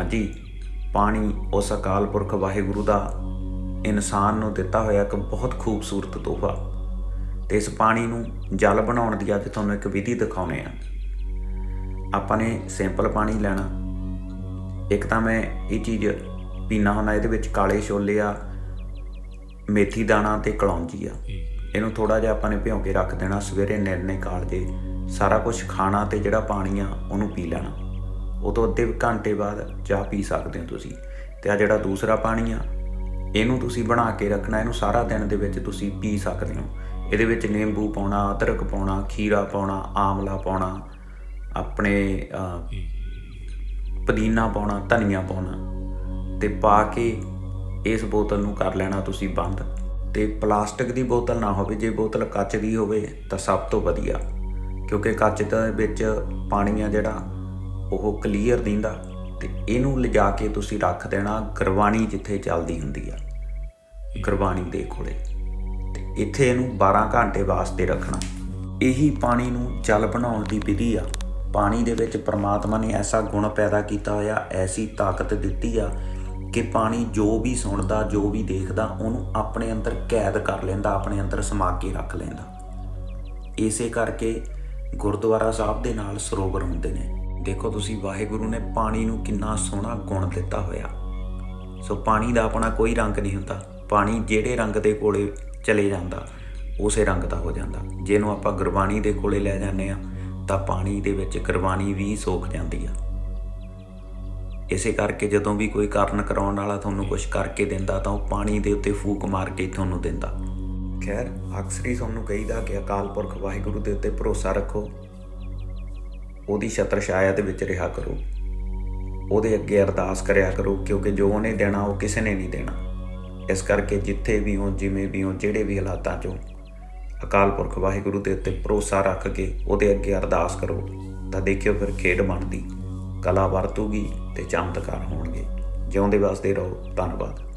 ਹਾਂਜੀ ਪਾਣੀ ਉਸ ਅਕਾਲ ਪੁਰਖ ਵਾਹਿਗੁਰੂ ਦਾ ਇਨਸਾਨ ਨੂੰ ਦਿੱਤਾ ਹੋਇਆ ਇੱਕ ਬਹੁਤ ਖੂਬਸੂਰਤ ਤੋਹਫਾ ਤੇ ਇਸ ਪਾਣੀ ਨੂੰ ਜਲ ਬਣਾਉਣ ਦੀ ਅੱਜ ਤੁਹਾਨੂੰ ਇੱਕ ਵਿਧੀ ਦਿਖਾਉਣੇ ਆ। ਆਪਾਂ ਨੇ ਸਿੰਪਲ ਪਾਣੀ ਲੈਣਾ। ਇੱਕ ਤਾਂ ਮੈਂ ਇਹ ਚੀਜ਼ ਪੀਣਾ ਹੁੰਦਾ ਇਹਦੇ ਵਿੱਚ ਕਾਲੇ ਛੋਲੇ ਆ ਮੇਥੀ ਦਾਣਾ ਤੇ ਕਲੌਂਜੀ ਆ। ਇਹਨੂੰ ਥੋੜਾ ਜਿਹਾ ਆਪਾਂ ਨੇ ਭਿਉਂ ਕੇ ਰੱਖ ਦੇਣਾ ਸਵੇਰੇ ਨਿਰਣੇ ਕਾਲ ਜੇ ਸਾਰਾ ਕੁਝ ਖਾਣਾ ਤੇ ਜਿਹੜਾ ਪਾਣੀ ਆ ਉਹਨੂੰ ਪੀ ਲੈਣਾ। ਉਹ ਤੋਂ ਅੱਧੇ ਘੰਟੇ ਬਾਅਦ ਚਾਹ ਪੀ ਸਕਦੇ ਹੋ ਤੁਸੀਂ। ਤੇ ਆ ਜਿਹੜਾ ਦੂਸਰਾ ਪਾਣੀ ਆ, ਇਹਨੂੰ ਤੁਸੀਂ ਬਣਾ ਕੇ ਰੱਖਣਾ, ਇਹਨੂੰ ਸਾਰਾ ਦਿਨ ਦੇ ਵਿੱਚ ਤੁਸੀਂ ਪੀ ਸਕਦੇ ਹੋ। ਇਹਦੇ ਵਿੱਚ ਨਿੰਬੂ ਪਾਉਣਾ, ਅਦਰਕ ਪਾਉਣਾ, ਖੀਰਾ ਪਾਉਣਾ, ਆਮਲਾ ਪਾਉਣਾ, ਆਪਣੇ ਪੁਦੀਨਾ ਪਾਉਣਾ, ਧਨੀਆ ਪਾਉਣਾ। ਤੇ ਪਾ ਕੇ ਇਸ ਬੋਤਲ ਨੂੰ ਕਰ ਲੈਣਾ ਤੁਸੀਂ ਬੰਦ। ਤੇ ਪਲਾਸਟਿਕ ਦੀ ਬੋਤਲ ਨਾ ਹੋਵੇ, ਜੇ ਬੋਤਲ ਕੱਚ ਦੀ ਹੋਵੇ ਤਾਂ ਸਭ ਤੋਂ ਵਧੀਆ। ਕਿਉਂਕਿ ਕੱਚ ਦੇ ਵਿੱਚ ਪਾਣੀ ਆ ਜਿਹੜਾ ਉਹ ਕਲੀਅਰ ਦਿੰਦਾ ਤੇ ਇਹਨੂੰ ਲਿਜਾ ਕੇ ਤੁਸੀਂ ਰੱਖ ਦੇਣਾ ਗੁਰਬਾਣੀ ਜਿੱਥੇ ਚੱਲਦੀ ਹੁੰਦੀ ਆ। ਗੁਰਬਾਣੀ ਦੇ ਕੋਲੇ। ਤੇ ਇੱਥੇ ਇਹਨੂੰ 12 ਘੰਟੇ ਵਾਸਤੇ ਰੱਖਣਾ। ਇਹੀ ਪਾਣੀ ਨੂੰ ਜਲ ਬਣਾਉਣ ਦੀ ਵਿਧੀ ਆ। ਪਾਣੀ ਦੇ ਵਿੱਚ ਪ੍ਰਮਾਤਮਾ ਨੇ ਐਸਾ ਗੁਣ ਪੈਦਾ ਕੀਤਾ ਹੋਇਆ ਐਸੀ ਤਾਕਤ ਦਿੱਤੀ ਆ ਕਿ ਪਾਣੀ ਜੋ ਵੀ ਸੁਣਦਾ ਜੋ ਵੀ ਦੇਖਦਾ ਉਹਨੂੰ ਆਪਣੇ ਅੰਦਰ ਕੈਦ ਕਰ ਲੈਂਦਾ ਆਪਣੇ ਅੰਦਰ ਸਮਾ ਕੇ ਰੱਖ ਲੈਂਦਾ। ਇਸੇ ਕਰਕੇ ਗੁਰਦੁਆਰਾ ਸਾਹਿਬ ਦੇ ਨਾਲ ਸਰੋਵਰ ਹੁੰਦੇ ਨੇ। ਦੇਖੋ ਤੁਸੀਂ ਵਾਹਿਗੁਰੂ ਨੇ ਪਾਣੀ ਨੂੰ ਕਿੰਨਾ ਸੋਹਣਾ ਗੁਣ ਦਿੱਤਾ ਹੋਇਆ। ਸੋ ਪਾਣੀ ਦਾ ਆਪਣਾ ਕੋਈ ਰੰਗ ਨਹੀਂ ਹੁੰਦਾ। ਪਾਣੀ ਜਿਹੜੇ ਰੰਗ ਦੇ ਕੋਲੇ ਚਲੇ ਜਾਂਦਾ, ਉਸੇ ਰੰਗ ਦਾ ਹੋ ਜਾਂਦਾ। ਜਿਹਨੂੰ ਆਪਾਂ ਗੁਰਬਾਣੀ ਦੇ ਕੋਲੇ ਲੈ ਜਾਂਦੇ ਆ ਤਾਂ ਪਾਣੀ ਦੇ ਵਿੱਚ ਗੁਰਬਾਣੀ ਵੀ ਸੋਖ ਜਾਂਦੀ ਆ। ਇਸੇ ਕਰਕੇ ਜਦੋਂ ਵੀ ਕੋਈ ਕਾਰਨ ਕਰਾਉਣ ਵਾਲਾ ਤੁਹਾਨੂੰ ਕੁਝ ਕਰਕੇ ਦਿੰਦਾ, ਤਾਂ ਉਹ ਪਾਣੀ ਦੇ ਉੱਤੇ ਫੂਕ ਮਾਰ ਕੇ ਤੁਹਾਨੂੰ ਦਿੰਦਾ। ਖੈਰ, ਅਕਸਰ ਹੀ ਤੁਹਾਨੂੰ ਕਹੀਦਾ ਕਿ ਅਕਾਲ ਪੁਰਖ ਵਾਹਿਗੁਰੂ ਦੇ ਉੱਤੇ ਭਰੋਸਾ ਰੱਖੋ। ਉਹਦੀ ਛਤਰ ਛਾਇਆ ਦੇ ਵਿੱਚ ਰਿਹਾ ਕਰੋ। ਉਹਦੇ ਅੱਗੇ ਅਰਦਾਸ ਕਰਿਆ ਕਰੋ, ਕਿਉਂਕਿ ਜੋ ਉਹਨੇ ਦੇਣਾ, ਉਹ ਕਿਸੇ ਨੇ ਨਹੀਂ ਦੇਣਾ। ਇਸ ਕਰਕੇ ਜਿੱਥੇ ਵੀ ਹੋ, ਜਿਵੇਂ ਵੀ ਹੋ, ਜਿਹੜੇ ਵੀ ਹਾਲਾਤਾਂ 'ਚੋਂ ਅਕਾਲ ਪੁਰਖ ਵਾਹਿਗੁਰੂ ਦੇ ਉੱਤੇ ਭਰੋਸਾ ਰੱਖ ਕੇ ਉਹਦੇ ਅੱਗੇ ਅਰਦਾਸ ਕਰੋ, ਤਾਂ ਦੇਖਿਓ ਫਿਰ ਖੇਡ ਬਣਦੀ। ਕਲਾ ਵਰਤੂਗੀ ਤੇ ਚਮਤਕਾਰ ਹੋਣਗੇ। ਜਿਉਂਦੇ ਵਾਸਤੇ ਰਹੋ। ਧੰਨਵਾਦ।